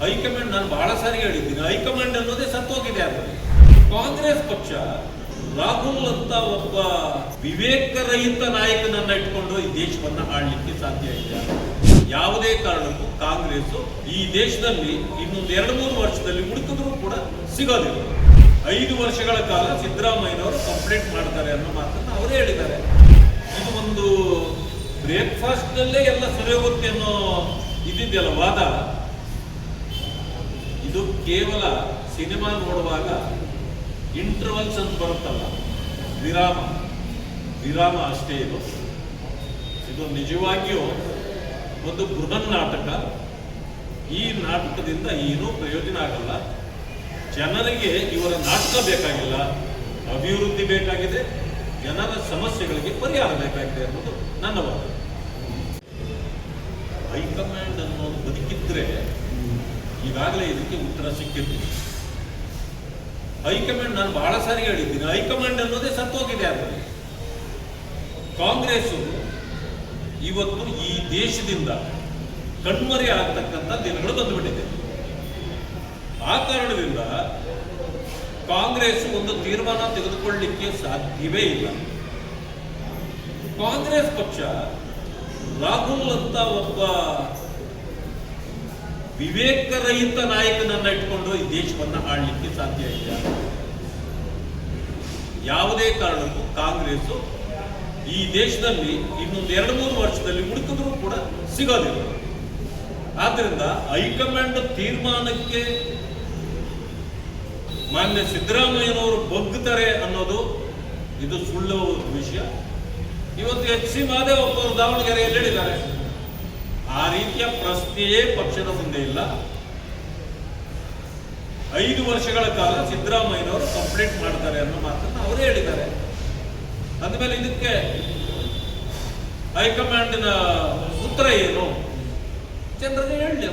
High command ನಾನು ಬಹಳ ಸಾರಿ ಹೇಳಿದ್ದೀನಿ. ಹೈಕಮಾಂಡ್ ಅನ್ನೋದೇ ಸತ್ತೋಗಿದೆ ಅದು. ಕಾಂಗ್ರೆಸ್ ಪಕ್ಷ ರಾಹುಲ್ ಅಂತ ಒಬ್ಬ ವಿವೇಕರಹಿತ ನಾಯಕನನ್ನ ಇಟ್ಕೊಂಡು ಈ ದೇಶವನ್ನ ಆಡ್ಲಿಕ್ಕೆ ಸಾಧ್ಯ ಇಲ್ಲ. ಯಾವುದೇ ಕಾರಣಕ್ಕೂ ಕಾಂಗ್ರೆಸ್ ಈ ದೇಶದಲ್ಲಿ ಇನ್ನೊಂದು ಎರಡು ಮೂರು ವರ್ಷದಲ್ಲಿ ಹುಡುಕಿದ್ರು ಕೂಡ ಸಿಗೋದಿಲ್ಲ. ಐದು ವರ್ಷಗಳ ಕಾಲ ಸಿದ್ದರಾಮಯ್ಯನವರು ಕಂಪ್ಲೇಂಟ್ ಮಾಡ್ತಾರೆ ಅನ್ನೋ ಮಾತನ್ನ ಅವರೇ ಹೇಳಿದ್ದಾರೆ. ಇದು ಒಂದು ಬ್ರೇಕ್ಫಾಸ್ಟ್ ನಲ್ಲೇ ಎಲ್ಲ ಸರಿ ಹೋಗುತ್ತೆ ಅನ್ನೋ ಇದಿದೆಯಲ್ಲ ವಾದ? ಇದು ಕೇವಲ ಸಿನಿಮಾ ನೋಡುವಾಗ ಇಂಟರ್ವಲ್ಸ್ ಅಂತ ಬರುತ್ತಲ್ಲ, ವಿರಾಮ. ವಿರಾಮ ಅಷ್ಟೇ ಇದು. ಇದು ನಿಜವಾಗಿಯೂ ಒಂದು ಬೃಹನ್ ನಾಟಕ. ಈ ನಾಟಕದಿಂದ ಏನೂ ಪ್ರಯೋಜನ ಆಗಲ್ಲ. ಜನರಿಗೆ ಇವರ ನಾಟಕ ಬೇಕಾಗಿಲ್ಲ, ಅಭಿವೃದ್ಧಿ ಬೇಕಾಗಿದೆ, ಜನರ ಸಮಸ್ಯೆಗಳಿಗೆ ಪರಿಹಾರ ಬೇಕಾಗಿದೆ ಅನ್ನೋದು ನನ್ನ ವಾದ. ಹೈಕಮಾಂಡ್ ಅನ್ನೋದು ಬದುಕಿದ್ರೆ ಈಗಾಗಲೇ ಇದಕ್ಕೆ ಉತ್ತರ ಸಿಕ್ಕಿತ್ತು ಹೈಕಮಾಂಡ್ ನಾನು ಬಹಳ ಸಾರಿ ಹೇಳಿದ್ದೀನಿ. ಹೈಕಮಾಂಡ್ ಅನ್ನೋದೇ ಸತ್ತೋಗಿದೆ ಅದರಲ್ಲಿ ಕಾಂಗ್ರೆಸ್ ಇವತ್ತು ಈ ದೇಶದಿಂದ ಕಣ್ಮರೆ ಆಗ್ತಕ್ಕಂಥ ದಿನಗಳು ಬಂದುಬಿಟ್ಟಿದೆ. ಆ ಕಾರಣದಿಂದ ಕಾಂಗ್ರೆಸ್ ಒಂದು ತೀರ್ಮಾನ ತೆಗೆದುಕೊಳ್ಳಲಿಕ್ಕೆ ಸಾಧ್ಯವೇ ಇಲ್ಲ. ಕಾಂಗ್ರೆಸ್ ಪಕ್ಷ ರಾಹುಲ್ ಅಂತ ಒಬ್ಬ ವಿವೇಕರಹಿತ ನಾಯಕನನ್ನ ಇಟ್ಕೊಂಡು ಈ ದೇಶವನ್ನ ಆಳ್ಲಿಕ್ಕೆ ಸಾಧ್ಯ ಇಲ್ಲ. ಯಾವುದೇ ಕಾರಣಕ್ಕೂ ಕಾಂಗ್ರೆಸ್ ಈ ದೇಶದಲ್ಲಿ ಇನ್ನೊಂದು ಎರಡು ಮೂರು ವರ್ಷದಲ್ಲಿ ಹುಡುಕಿದ್ರು ಕೂಡ ಸಿಗೋದಿಲ್ಲ. ಆದ್ರಿಂದ ಹೈಕಮಾಂಡ್ ತೀರ್ಮಾನಕ್ಕೆ ಮಾನ್ಯ ಸಿದ್ದರಾಮಯ್ಯನವರು ಬಗ್ಗುತ್ತಾರೆ ಅನ್ನೋದು ಇದು ಸುಳ್ಳು ವಿಷಯ. ಇವತ್ತು ಎಚ್ ಸಿ ಮಹದೇವಪ್ಪ ಅವರು ದಾವಣಗೆರೆಯಲ್ಲಿ ಹೇಳಿದ್ದಾರೆ ಆ ರೀತಿಯ ಪ್ರಶ್ನೆಯೇ ಪಕ್ಷದ ಮುಂದೆ ಇಲ್ಲ. ಐದು ವರ್ಷಗಳ ಕಾಲ ಸಿದ್ದರಾಮಯ್ಯನವರು ಕಂಪ್ಲೇಂಟ್ ಮಾಡ್ತಾರೆ ಅನ್ನೋ ಮಾತನ್ನು ಅವರೇ ಹೇಳಿದ್ದಾರೆ. ಅಂದಮೇಲೆ ಇದಕ್ಕೆ ಹೈಕಮಾಂಡ್ನ ಉತ್ತರ ಏನು? ಜನರಿಗೆ ಹೇಳಲಿ